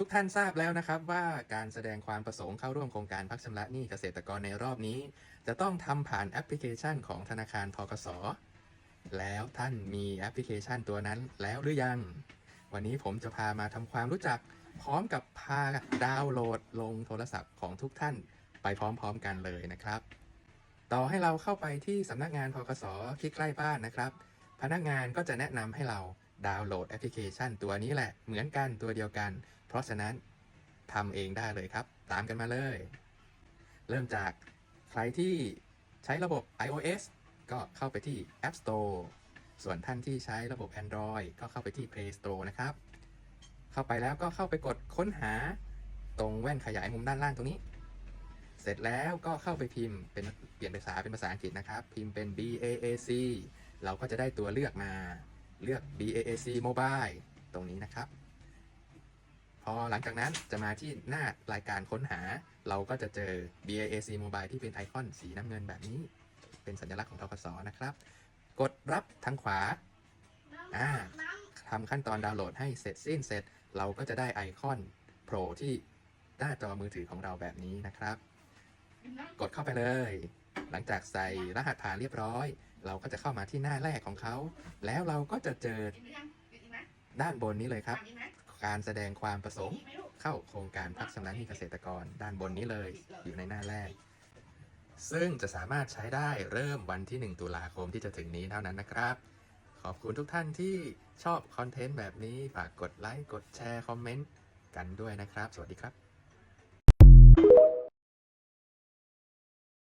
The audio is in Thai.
ทุกท่านทราบแล้วนะครับว่าการแสดงความประสงค์เข้าร่วมโครงการพักชำระหนี้เกษตรกรในรอบนี้ จะต้องทำผ่านแอปพลิเคชันของธนาคารทกสแล้วท่านมีแอปพลิเคชันตัวนั้นแล้วหรือยัง วันนี้ผมจะพามาทำความรู้จัก พร้อมกับพาดาวน์โหลดลงโทรศัพท์ของทุกท่านไปพร้อมๆกันเลยนะครับ ต่อให้เราเข้าไปที่สำนักงานทกสที่ใกล้บ้านนะครับ พนักงานก็จะแนะนำให้เรา ดาวน์โหลดแอปพลิเคชันตัวนี้แหละเหมือนกันตัวเดียวกัน เพราะฉะนั้นทำเองได้เลยครับ ตามกันมาเลย เริ่มจากใครที่ใช้ระบบ iOS ก็เข้าไปที่ App Store ส่วนท่านที่ใช้ระบบ Android ก็เข้าไปที่ Play Store นะครับ เข้าไปแล้วก็เข้าไปกดค้นหาตรงแว่นขยายมุมด้านล่างตรงนี้ เสร็จแล้วก็เข้าไปพิมพ์เป็นเปลี่ยนภาษาเป็นภาษาอังกฤษนะครับ พิมพ์เป็น BAAC เราก็จะได้ตัวเลือกมา เลือก BAAC Mobile ตรงนี้นะครับ พอหลังจากนั้นจะมาที่หน้ารายการค้นหา เราก็จะเจอ BAAC Mobile ที่เป็นไอคอนสีน้ำเงินแบบนี้ เป็นสัญลักษณ์ของทกสนะครับ กดรับทางขวาอ่าทำขั้นตอนดาวน์โหลดให้เสร็จสิ้นเสร็จ เราก็จะได้ไอคอนโผล่ที่หน้าจอมือถือของเราแบบนี้นะครับ กดเข้าไปเลย หลังจากใส่รหัสผ่านเรียบร้อย เราก็จะเข้ามาที่หน้าแรกของเขา แล้วเราก็จะเจอด้านบนนี้เลยครับ การแสดงความประสงค์ เข้าโครงการพักชำระหนี้เกษตรกร ด้านบนนี้เลย อยู่ในหน้าแรก ซึ่งจะสามารถใช้ได้เริ่มวันที่ 1 ตุลาคมที่จะถึงนี้เท่านั้นนะครับ ขอบคุณทุกท่านที่ชอบคอนเทนต์แบบนี้ ฝากกดไลค์ กดแชร์ คอมเมนต์กันด้วยนะครับ สวัสดีครับ